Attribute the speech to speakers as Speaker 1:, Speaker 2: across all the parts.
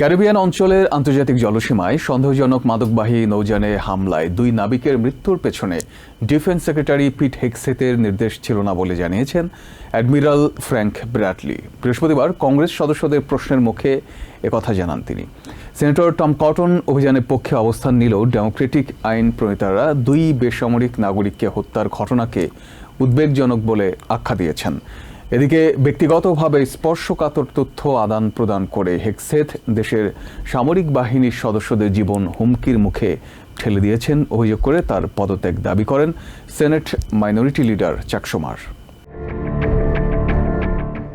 Speaker 1: Caribbean অঞ্চলের আন্তর্জাতিক জলসীমায় সন্দেহজনক মাদকবাহী নৌযানে হামলায় দুই নাবিকের মৃত্যুর পেছনে ডিফেন্স সেক্রেটারি পিট হেক্সেতের নির্দেশ ছিল না বলে জানিয়েছেন অ্যাডমিরাল ফ্র্যাঙ্ক ব্র্যাডলি। বৃহস্পতিবার কংগ্রেস সদস্যদের প্রশ্নের মুখে একথা জানান তিনি। সেনেটর টম কটন অভিযানের পক্ষে অবস্থান নিলেও ডেমোক্রেটিক আইন প্রণেতারা দুই বেসামরিক নাগরিককে হত্যার ঘটনাকে উদ্বেগজনক বলে আখ্যা দিয়েছেন। এদিকে ব্যক্তিগতভাবে স্পর্শকাতর তথ্য আদান প্রদান করে হেক্সেথ দেশের সামরিক বাহিনীর সদস্যদের জীবন হুমকির মুখে ঠেলে দিয়েছেন। অভিযোগ করে তার পদত্যাগ দাবি করেন senate minority leader Chuck Schumer.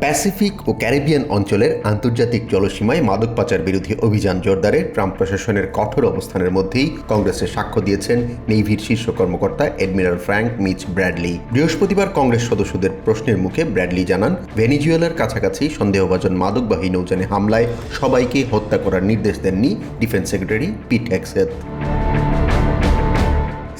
Speaker 2: Pacific ও ক্যারিবিয়ান অঞ্চলের আন্তর্জাতিক জলসীমায় মাদক পাচার বিরোধী অভিযান জোরদারে ট্রাম্প প্রশাসনের কঠোর অবস্থানের মধ্যেই কংগ্রেসে সাক্ষ্য দিয়েছেন নেভির শীর্ষ কর্মকর্তা এডমিরাল ফ্র্যাঙ্ক মিচ ব্র্যাডলি। বৃহস্পতিবার কংগ্রেস সদস্যদের প্রশ্নের মুখে ব্র্যাডলি জানান, ভেনিজুয়েলার কাছাকাছি সন্দেহভাজন মাদকবাহী নৌযানে হামলায় সবাইকে হত্যা করার নির্দেশ দেননি defence secretary Pete Hegseth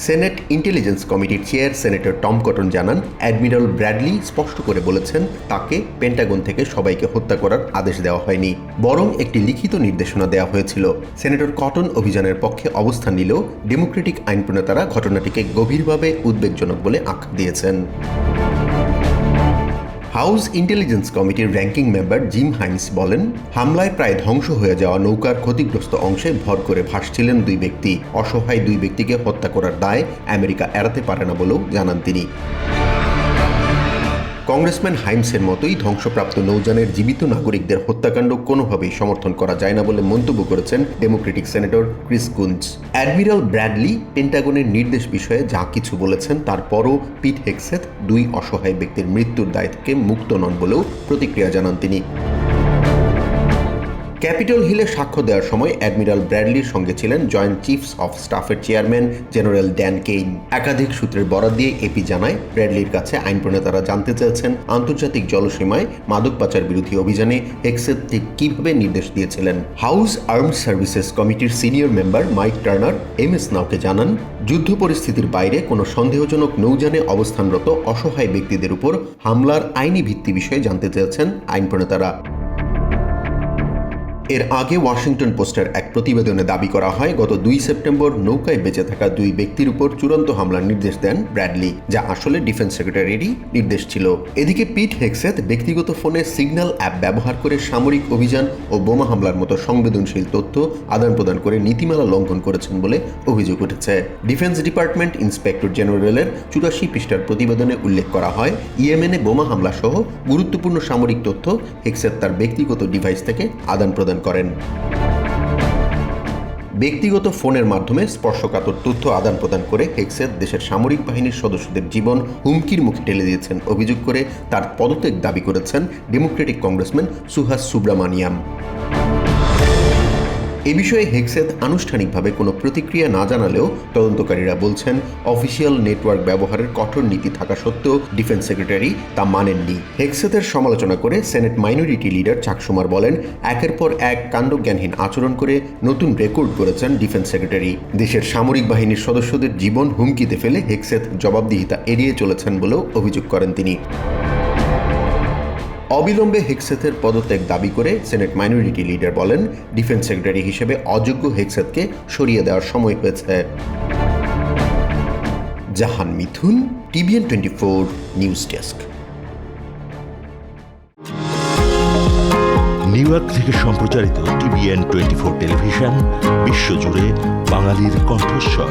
Speaker 2: senate intelligence কমিটির চেয়ার সেনেটর টম কটন জানান, অ্যাডমিরাল ব্র্যাডলি স্পষ্ট করে বলেছেন, তাকে পেন্টাগন থেকে সবাইকে হত্যা করার আদেশ দেওয়া হয়নি, বরং একটি লিখিত নির্দেশনা দেওয়া হয়েছিল। সেনেটর কটন অভিযানের পক্ষে অবস্থান নিলেও ডেমোক্রেটিক আইন প্রণেতারা ঘটনাটিকে গভীরভাবে উদ্বেগজনক বলে আখ্যা দিয়েছেন। হাউস ইন্টেলিজেন্স কমিটির র্যাঙ্কিং মেম্বার জিম হাইন্স বলেন, হামলায় প্রায় ধ্বংস হয়ে যাওয়া নৌকার ক্ষতিগ্রস্ত অংশে ভর করে ভাসছিলেন দুই ব্যক্তি। অসহায় দুই ব্যক্তিকে হত্যা করার দায় আমেরিকা এড়াতে পারে না বলেও জানান তিনি। কংগ্রেসম্যান হাইমসের মতোই ধ্বংসপ্রাপ্ত নৌজানের জীবিত নাগরিকদের হত্যাকাণ্ড কোনোভাবেই সমর্থন করা যায় না বলে মন্তব্য করেছেন Democratic senator Chris Coons. Admiral Bradley পেন্টাগনের নির্দেশ বিষয়ে যা কিছু বলেছেন তারপরও পিট হেক্সেথ দুই অসহায় ব্যক্তির মৃত্যুর দায় থেকে মুক্ত নন বলেও প্রতিক্রিয়া জানান তিনি। ক্যাপিটল হিলে সাক্ষ্য দেওয়ার সময় অ্যাডমিরাল ব্র্যাডলির সঙ্গে ছিলেন জয়েন্ট চিফস অফ স্টাফের চেয়ারম্যান জেনারেল ড্যান কেইন। একাধিক সূত্রের বরাদ দিয়ে এপি জানায়, ব্র্যাডলির কাছে আইন প্রণেতারা জানতে চেয়েছেন আন্তর্জাতিক জলসীমায় মাদক পাচার বিরোধী অভিযানে হেক্সেত ঠিক কীভাবে নির্দেশ দিয়েছিলেন। হাউস আর্মড সার্ভিসেস কমিটির senior member Mike Turner M S নাওকে জানান, যুদ্ধ পরিস্থিতির বাইরে কোনো সন্দেহজনক নৌযানে অবস্থানরত অসহায় ব্যক্তিদের উপর হামলার আইনি ভিত্তি বিষয়ে জানতে চেয়েছেন আইন প্রণেতারা এর আগে ওয়াশিংটন পোস্টের এক প্রতিবেদনে দাবি করা হয়, গত দুই সেপ্টেম্বর নৌকায় বেঁচে থাকা দুই ব্যক্তির উপর চূড়ান্ত হামলার নির্দেশ দেন ব্র্যাডলি, যা আসলে ডিফেন্স সেক্রেটারিরই নির্দেশ ছিল। এদিকে পিট হেক্সেথ ব্যক্তিগত ফোনে সিগন্যাল অ্যাপ ব্যবহার করে সামরিক অভিযান ও বোমা হামলার মতো সংবেদনশীল তথ্য আদান প্রদান করে নীতিমালা লঙ্ঘন করেছেন বলে অভিযোগ উঠেছে। ডিফেন্স ডিপার্টমেন্ট ইন্সপেক্টর জেনারেলের চুরাশি পৃষ্ঠার প্রতিবেদনে উল্লেখ করা হয়, ইয়েমেনে বোমা হামলা সহ গুরুত্বপূর্ণ সামরিক তথ্য হেক্সেথ তার ব্যক্তিগত ডিভাইস থেকে আদান প্রদান করেন। ব্যক্তিগত ফোনের মাধ্যমে স্পর্শকাতর তথ্য আদান প্রদান করে হেক্সেদ দেশের সামরিক বাহিনীর সদস্যদের জীবন হুমকির মুখে ঠেলে দিয়েছেন অভিযোগ করে তার পদত্যাগ দাবি করেছেন ডেমোক্রেটিক কংগ্রেসম্যান সুহাস সুব্রামানিয়াম। এ বিষয়ে হেক্সেথ আনুষ্ঠানিকভাবে কোনো প্রতিক্রিয়া না জানালেও তদন্তকারীরা বলছেন, অফিসিয়াল নেটওয়ার্ক ব্যবহারের কঠোর নীতি থাকা সত্ত্বেও ডিফেন্স সেক্রেটারি তা মানেননি। হেক্সেথের সমালোচনা করে সেনেট মাইনরিটি লিডার চাকসুমার বলেন, একের পর এক কাণ্ডজ্ঞানহীন আচরণ করে নতুন রেকর্ড করেছেন ডিফেন্স সেক্রেটারি। দেশের সামরিক বাহিনীর সদস্যদের জীবন হুমকিতে ফেলে হেক্সেথ জবাবদিহিতা এড়িয়ে চলেছেন বলেও অভিযোগ করেন তিনি। অবিলম্বে হেক্সেথের পদত্যাগ দাবি করে সেনেট মাইনরিটি লিডার বলেন ডিফেন্স সেক্রেটারি হিসেবে অযোগ্য হেক্সেথকে সরিয়ে দেওয়ার সময় হয়েছে। Jahan Mithun, TVN twenty four news desk.
Speaker 3: New York থেকে সম্প্রচারিত টিভিএন টোয়েন্টি ফোর টেলিভিশন, বিশ্বজুড়ে বাঙালির কণ্ঠস্বর।